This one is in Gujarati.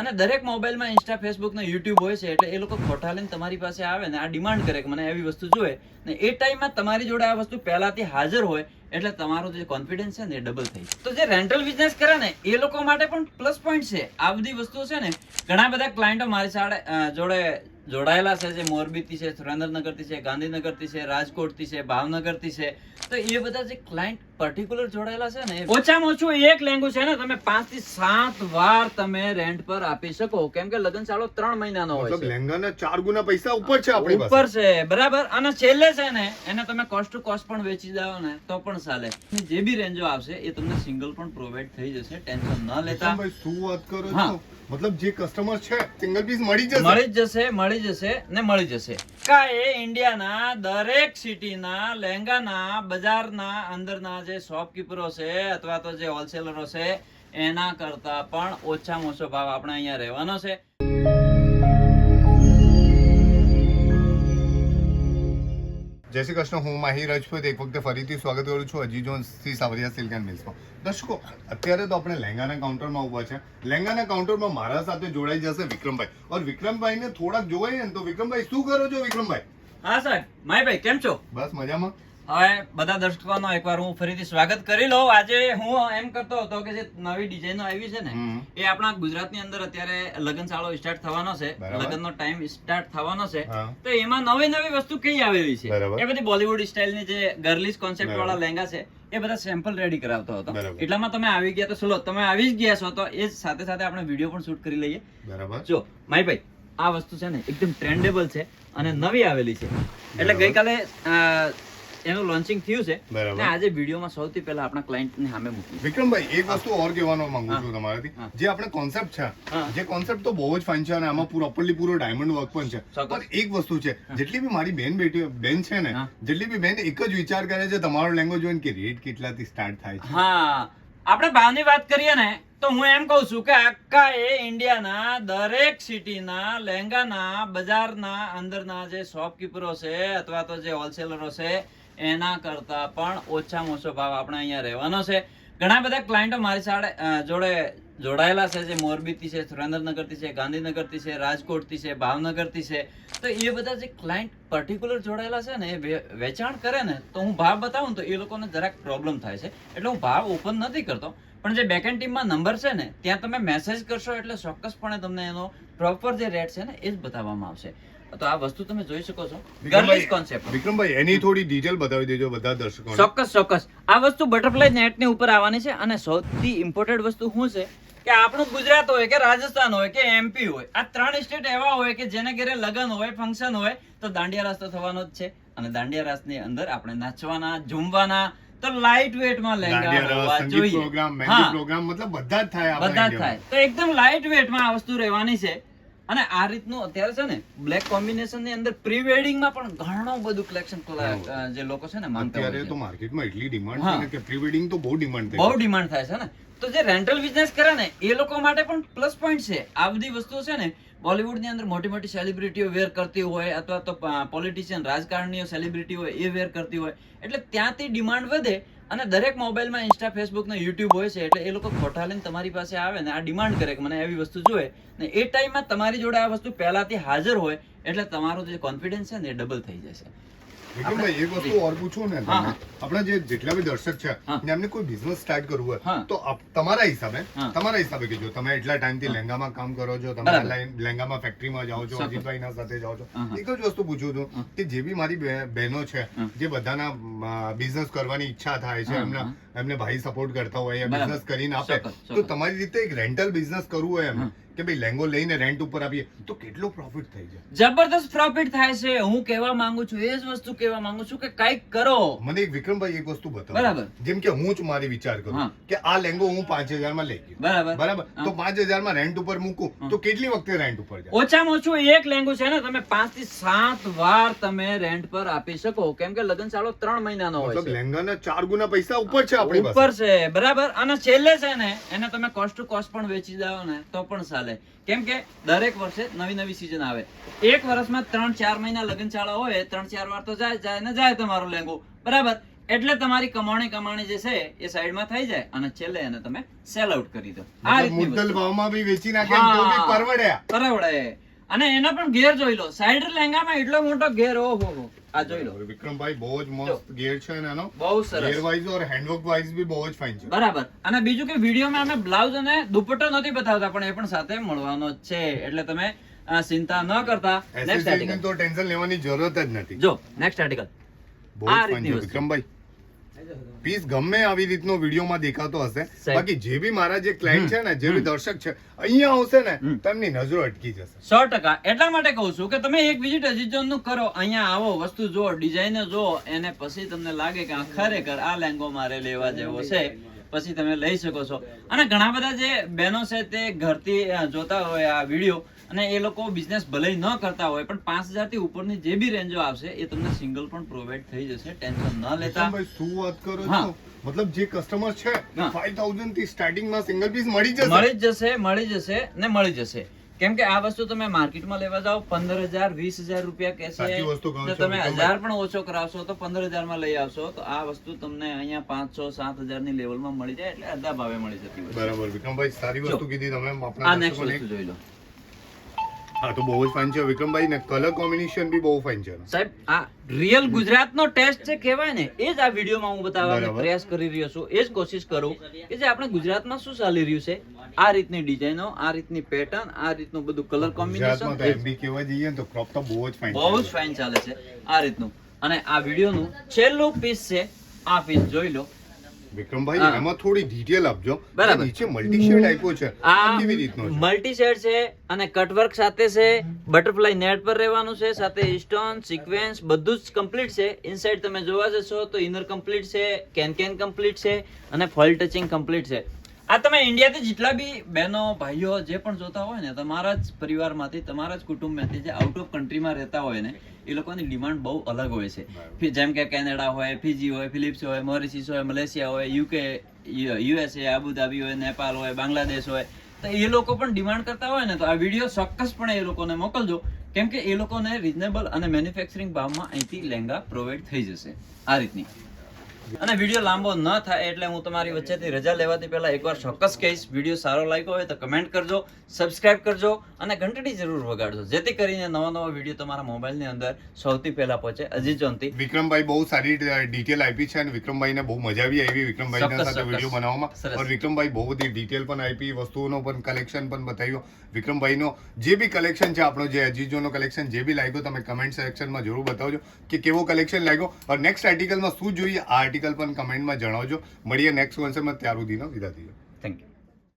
અને દરેક મોબાઈલમાં ઇન્સ્ટા ફેસબુક ને યુટ્યુબ હોય છે એટલે એ લોકો ખોટા લઈને તમારી પાસે આવે ને આ ડિમાન્ડ કરે કે મને એવી વસ્તુ જોઈએ. ને એ ટાઈમમાં તમારી જોડે આ વસ્તુ પહેલાથી હાજર હોય એટલે તમારો જે કોન્ફિડન્સ છે ને એ ડબલ થઈ તો જે રેન્ટલ બિઝનેસ કરે ને, એ લોકો માટે પણ પ્લસ પોઈન્ટ છે. આ બધી વસ્તુઓ છે ને, ઘણા બધા ક્લાયન્ટો મારી સાડે જોડે જોડાયેલા છે જે મોરબીથી છે સુરેન્દ્રનગરથી છે ગાંધીનગરથી છે રાજકોટથી છે ભાવનગરથી છે તો એ બધા જે ક્લાયન્ટ પર્ટિક્યુલર જોડાયેલા છે ને ઓછામાં ઓછું એક લેંગુ છે ને તમે પાંચથી સાત વાર તમે રેન્ટ પર આપી શકો. કેમ કે લગ્ન ચાલો ત્રણ મહિનાનો હોય છે. લેંગાના ચાર ગુના પૈસા ઉપર છે આપણી ઉપર છે બરાબર? અને છેલ્લે છે ને એને તમે કોસ્ટ ટુ કોસ્ટ પણ વેચી દો ને તો પણ ચાલે. જે બી રેન્જો આવશે એ તમને સિંગલ પણ પ્રોવાઈડ થઈ જશે ટેન્શન ન લેતા. શું વાત કરો હા. છો મતલબ જે કસ્ટમર છે સિંગલ પીસ મળી જશે. મળી જશે મળી જશે ને મળી જશે. કા એ ઇન્ડિયાના દરેક સિટીના લહેંગાના બજારના અંદરના જે શોપકીપરો છે અથવા તો જે હોલસેલરો છે એના કરતા પણ ઓછામાં ઓછો ભાવ આપણે અહીંયા રહેવાનો છે. જય શ્રી કૃષ્ણ હું માહી રાજપૂત એક વખતે ફરીથી સ્વાગત કરું છું અજી જોન સી સાવરિયા સિલ્ક એન્ડ મિલ્સમાં. દર્શકો અત્યારે તો આપણે લહેંગાના કાઉન્ટરમાં ઊભા છે. લહેંગાના કાઉન્ટરમાં મારા સાથે જોડાઈ જશે વિક્રમભાઈ. ઓર વિક્રમભાઈને થોડાક જોવાઈએ ને તો વિક્રમભાઈ શું કરો છો વિક્રમભાઈ? હા સર માય ભાઈ કેમ છો? બસ મજામાં. હવે બધા દર્શકોનો એકવાર હું ફરીથી સ્વાગત કરી લઉં. આજે હું એમ કરતો હતો કે જે નવી ડિઝાઇનો આવી છે ને એ આપણા ગુજરાતની અંદર અત્યારે લગ્ન સ્ટાર્ટ થવાનો છે. લગ્નનો ટાઈમ સ્ટાર્ટ થવાનો છે. તો એમાં નવી નવી વસ્તુ કઈ આવેલી છે? એ બધી બોલિવૂડ સ્ટાઇલની જે ગર્લિશ કોન્સેપ્ટ વાળા લહેંગા છે એ બધા સેમ્પલ રેડી કરાવતો હતો. એટલામાં તમે આવી ગયા તો સુલો તમે આવી જ ગયા છો તો એ સાથે સાથે આપણે વીડિયો પણ શૂટ કરી લઈએ. બરાબર. જો ભાઈ આ વસ્તુ છે ને એકદમ ટ્રેન્ડેબલ છે અને નવી આવેલી છે. એટલે. ગઈકાલે એનું લોન્ચિંગ થયું છે. અને આજે વિડીયોમાં સૌથી પહેલા આપણા ક્લાયન્ટને સામે મૂકી વિક્રમભાઈ એક વસ્તુ ઓર કહેવાનો માંગુ છું તમારાથી. જે આપણે કોન્સેપ્ટ છે જે કોન્સેપ્ટ તો બહુ જ ફાઇન છે અને આમાં પ્રોપરલી પૂરો ડાયમંડ વર્ક પણ છે. પણ એક વસ્તુ છે જેટલી બી મારી બેન બેટી બેન છે ને જેટલી બી બેન એક જ વિચાર કરે છે તમારો લેંગ્વેજ જોઈને કે રેટ કેટલાથી સ્ટાર્ટ થાય છે. હા. આપણે ભાવની વાત કરીએ ને તો હું એમ કહું છું કે આખા એ ઇન્ડિયાના દરેક સિટીના લહેંગાના બજારના અંદરના જે શોપકીપરો છે અથવા તો જે હોલસેલરો છે એના કરતા પણ ઓછામાં ઓછો ભાવ આપણે અહીંયા રહેવાનો છે. ઘણા બધા ક્લાયન્ટો મારી સાડે જોડે જોડાયેલા છે, જે મોરબીથી છે, સુરેન્દ્રનગરથી છે, ગાંધીનગરથી છે, રાજકોટથી છે, ભાવનગરથી છે. તો એ બધા જે ક્લાયન્ટ પર્ટિક્યુલર જોડાયેલા છે ને, એ વેચાણ કરે ને, તો હું ભાવ બતાવું તો એ લોકોને જરાક પ્રોબ્લેમ થાય છે. એટલે હું ભાવ ઓપન નથી કરતો, પણ જે બેકેન્ડ ટીમમાં નંબર છે ને, ત્યાં તમે મેસેજ કરશો એટલે ચોક્કસપણે તમને એનો પ્રોપર જે રેટ છે ને, એ જ બતાવવામાં આવશે. તો આ વસ્તુ તમે જોઈ શકો છો. ગર્લિશ કોન્સેપ્ટ વિક્રમભાઈ એની થોડી ડિટેલ બતાવી દેજો બધા દર્શકો ચોક્કસ ચોક્કસ. આ વસ્તુ બટરફ્લાય નેટની ઉપર આવવાની છે અને સૌથી ઇમ્પોર્ટન્ટ વસ્તુ શું છે? કે આપણું ગુજરાત હોય કે રાજસ્થાન હોય કે એમપી હોય આ ત્રણ સ્ટેટ એવા હોય કે જેને ઘરે લગ્ન હોય ફંક્શન હોય તો દાંડિયા રાસ તો થવાનો જ છે. અને દાંડિયા રાસની અંદર આપણે નાચવાના ઝૂમવાના તો લાઇટ વેટમાં લહેંગા હોવા જોઈએ. પ્રોગ્રામ મહેંદી પ્રોગ્રામ મતલબ બધા જ થાય બધા જ થાય. તો એકદમ લાઇટ વેટમાં આ વસ્તુ રહેવાની છે. અને આ રીતનું અત્યારે છે ને બ્લેક કોમ્બિનેશનની અંદર પ્રી વેડિંગમાં પણ ઘણું બધું કલેક્શન જે લોકો છે ને માંગતા હોય અત્યારે તો માર્કેટમાં એટલી ડિમાન્ડ છે કે પ્રી વેડિંગ તો બહુ ડિમાન્ડ બહુ ડિમાન્ડ થાય છે ને. તો જે રેન્ટલ બિઝનેસ કરે ને એ લોકો માટે પણ પ્લસ પોઈન્ટ છે. આ બધી વસ્તુઓ છે ને બોલિવૂડની અંદર મોટી મોટી સેલિબ્રિટીઓ વેર કરતી હોય અથવા તો પોલિટિશિયન રાજકારણીઓ સેલિબ્રિટી હોય એ વેર કરતી હોય. એટલે ત્યાંથી ડિમાન્ડ વધે અને દરેક મોબાઈલમાં ઇન્સ્ટા ફેસબુક ને યુટ્યુબ હોય છે એટલે એ લોકો ખોટા લઈને તમારી પાસે આવે ને આ ડિમાન્ડ કરે કે મને એવી વસ્તુ જોઈએ. ને એ ટાઈમમાં તમારી જોડે આ વસ્તુ પહેલાથી હાજર હોય એટલે તમારો જે કોન્ફિડન્સ છે ને એ ડબલ થઈ જશે. વિક્રમભાઈ એક વસ્તુ ઓર પૂછું ને તમને આપણા જે જેટલા બી દર્શક છે એમને કોઈ બિઝનેસ સ્ટાર્ટ કરવું હોય તો તમારા હિસાબે તમારા હિસાબે કે જો તમે એટલા ટાઈમથી લહેંગામાં કામ કરો છો તમે લહેંગામાં ફેક્ટરીમાં જાઓ છો. અજીતભાઈના સાથે જાઓ છો. એક જ વસ્તુ પૂછું છું કે જે બી મારી બહે- બહેનો છે જે બધાના બિઝનેસ કરવાની ઈચ્છા થાય છે એમના એમને ભાઈ સપોર્ટ કરતા હોય. બિઝનેસ કરીને આપે તો તમારી રીતે એક રેન્ટલ બિઝનેસ કરવું હોય એમ. કે ભાઈ લેંગો લઈને રેન્ટ ઉપર આપીએ તો કેટલો પ્રોફિટ થઈ જાય જબરદસ્ત પ્રોફિટ થાય છે. હું કહેવા માંગુ છું એ જ વસ્તુ કહેવા માંગુ છું કે કંઈક કરો. મને એક વિક્રમભાઈ એક વસ્તુ બતાવો. બરાબર. જેમ કે હું જ મારી વિચાર કરું કે આ લેંગો હું પાંચ હજારમાં લઈ ગયો. બરાબર. બરાબર? તો પાંચ હજારમાં રેન્ટ ઉપર મૂકું તો કેટલી વખતે રેન્ટ ઉપર જાય? ઓછામાં ઓછું એક લેંગો છે ને તમે પાંચથી સાત વાર તમે રેન્ટ પર આપી શકો. કેમ કે લગ્ન ચાલો ત્રણ મહિનાનો હોય છે. લેંગાના ચાર ગુના પૈસા ઉપર છે આપણી ઉપર છે. બરાબર? અને છેલ્લે છે ને એને તમે કોસ્ટ ટુ કોસ્ટ પણ વેચી દો ને તો પણ ચાલે. કેમ કે દરેક વર્ષે નવી નવી સિઝન આવે. એક વર્ષમાં ત્રણ ચાર મહિના લગ્નશાળા હોય ત્રણ ચાર વાર તો જાય જાય ને જાય તમારું લેંગો. બરાબર? એટલે તમારી કમાણી કમાણી જે છે એ સાઈડમાં થઈ જાય અને છેલ્લે એને તમે સેલ આઉટ કરી દો. આ રીતે મુદ્દલ ભાવમાં બી વેચી નાખે ને તો બી હા. પરવડે. અને એનો પણ ઘેર જોઈ લો. સાઈડ લહેંગામાં એટલો મોટો ઘેર ઓહો હો. આ જોઈ લો. વિક્રમભાઈ બહુ જ મસ્ત ઘેર છે એનો. બહુ સરસ. ઘેર વાઇઝ ઓર હેન્ડવર્ક વાઇઝ બી બહુ જ ફાઇન છે. બરાબર. અને બીજું કે વિડીયોમાં અમે બ્લાઉઝ અને દુપટ્ટો નથી બતાવતા પણ એ પણ સાથે મળવાનો છે. એટલે તમે ચિંતા ન કરતા. નેક્સ્ટ આર્ટિકલ તો ટેન્શન લેવાની જરૂરત જ નથી. જો નેક્સ્ટ આર્ટિકલ બહુ જ ફાઇન છે વિક્રમભાઈ. પીસ ગમે આવી રીતનો વિડીયોમાં દેખાતો હશે. બાકી જે બી મારા જે ક્લાયન્ટ છે ને જે બી દર્શક છે અહીંયા આવશે ને તેમની નજરો અટકી જશે. સો ટકા. એટલા માટે કહું છું કે તમે એક વિઝિટ અજીજનનું કરો અહીંયા આવો વસ્તુ જુઓ ડિઝાઇન જુઓ એને પછી તમને લાગે કે આ ખરેખર આ લેંગો મારે લેવા જેવો છે. પછી તમે લઈ શકો છો. અને ઘણા બધા જે બહેનો છે તે ઘરથી જોતા હોય આ વીડિયો અને એ લોકો બિઝનેસ ભલે ન કરતા હોય પણ પાંચ હજારથી ઉપરની જે બી રેન્જો આવશે એ તમને સિંગલ પણ પ્રોવાઈડ થઈ જશે ટેન્શન ન લેતા. શું વાત કરો. છો? મતલબ જે કસ્ટમર છે હા. 5000 થી સ્ટાર્ટિંગમાં સિંગલ પીસ મળી જશે? મળી જશે મળી જશે ને મળી જશે. કેમ કે આ વસ્તુ તમે માર્કેટમાં લેવા જાઓ પંદર હજાર વીસ હજાર રૂપિયા કહેશે વસ્તુ તો તમે હજાર પણ ઓછો કરાવશો તો પંદર હજારમાં લઈ આવશો તો આ વસ્તુ તમને અહીંયા પાંચસો સાત હજારની લેવલમાં મળી જાય એટલે અડધા ભાવે મળી જતી હોય બરાબર વિક્રમભાઈ સારી વસ્તુ કીધી તમે આ નેક્સ્ટ વસ્તુ જોઈ લો. હા તો બહુ જ ફાઇન છે. વિક્રમભાઈ ને કલર કોમ્બિનેશન બી બહુ ફાઇન છે. સાહેબ આ રિયલ ગુજરાતનો ટેસ્ટ છે કહેવાય ને એ જ આ વિડીયોમાં હું બતાવવાનો પ્રયાસ કરી રહ્યો છું. એ જ કોશિશ કરું કે જે આપણે ગુજરાતમાં શું ચાલી રહ્યું છે. આ રીતની ડિઝાઇનો આ રીતની પેટર્ન આ રીતનું બધું કલર કોમ્બિનેશન એમબી કેવા જઈએ તો ક્રોપ તો બહુ જ ફાઇન બહુ જ ફાઇન ચાલે છે. આ રીતનું. અને આ વિડીયોનું છેલ્લું પીસ છે. આ પીસ જોઈ લો. વિક્રમભાઈ એમાં થોડી ડિટેલ આપજો. બરાબર. નીચે મલ્ટી શેડ આપ્યો છે. આ કેવી રીતનો છે? મલ્ટી શેડ છે અને કટવર્ક સાથે છે બટરફ્લાય નેટ પર રહેવાનું છે સાથે સ્ટોન સિક્વેન્સ બધું જ કમ્પ્લીટ છે. ઇનસાઇડ તમે જોવા જશો તો ઇનર કમ્પ્લીટ છે કેન કેન કમ્પ્લીટ છે અને ફોલ ટચિંગ કમ્પ્લીટ છે. આ તમે ઇન્ડિયાથી જેટલા બી બહેનો ભાઈઓ જે પણ જોતા હોય ને તમારા જ પરિવારમાંથી તમારા જ કુટુંબમાંથી જે આઉટ ઓફ કન્ટ્રીમાં રહેતા હોય ને એ લોકોની ડિમાન્ડ બહુ અલગ હોય છે. જેમ કે કેનેડા હોય ફિજી હોય ફિલિપ્સ હોય મોરિસિસ હોય મલેશિયા હોય યુકે યુએસએ આબુધાબી હોય નેપાલ હોય બાંગ્લાદેશ હોય તો એ લોકો પણ ડિમાન્ડ કરતા હોય ને તો આ વીડિયો ચોક્કસપણે એ લોકોને મોકલજો. કેમ કે એ લોકોને રિઝનેબલ અને મેન્યુફેક્ચરિંગ ભાવમાં અહીંથી લહેંગા પ્રોવાઈડ થઈ જશે. આ રીતની. અને વીડિયો લાંબો ન થાય એટલે હું તમારી વચ્ચેથી રજા લેવાથી પહેલા એકવાર ચોક્કસ કહીશ. વીડિયો સારો લાગ્યો હોય તો કમેન્ટ કરજો સબસ્ક્રાઇબ કરજો અને ઘંટડી જરૂર વગાડજો. જેથી કરીને નવા નવા વીડિયો તમારા મોબાઈલની અંદર સૌથી પહેલા પહોંચે. અજીજોનથી વિક્રમભાઈ બહુ સારી ડિટેલ આપી છે અને વિક્રમભાઈને બહુ મજા આવી આવી વિક્રમભાઈ સાથે વીડિયો બનાવવામાં. અને વિક્રમભાઈ બહુ બધી ડિટેલ પણ આપી વસ્તુઓનો પણ કલેક્શન પણ બતાવ્યો. વિક્રમભાઈનો જે બી કલેક્શન છે આપણો જે અજીજોનો કલેક્શન જે બી લાગ્યો તમે કમેન્ટ સેક્શનમાં જરૂર બતાવજો કે કેવો કલેક્શન લાગ્યો. અને નેક્સ્ટ આર્ટિકલમાં શું જોઈએ આ આર્ટિકલ પણ કમેન્ટમાં જણાવજો. મળીએ નેક્સ્ટ કોન્સેપ્ટમાં ત્યાર સુધીનો વિદા થયો થેન્ક યુ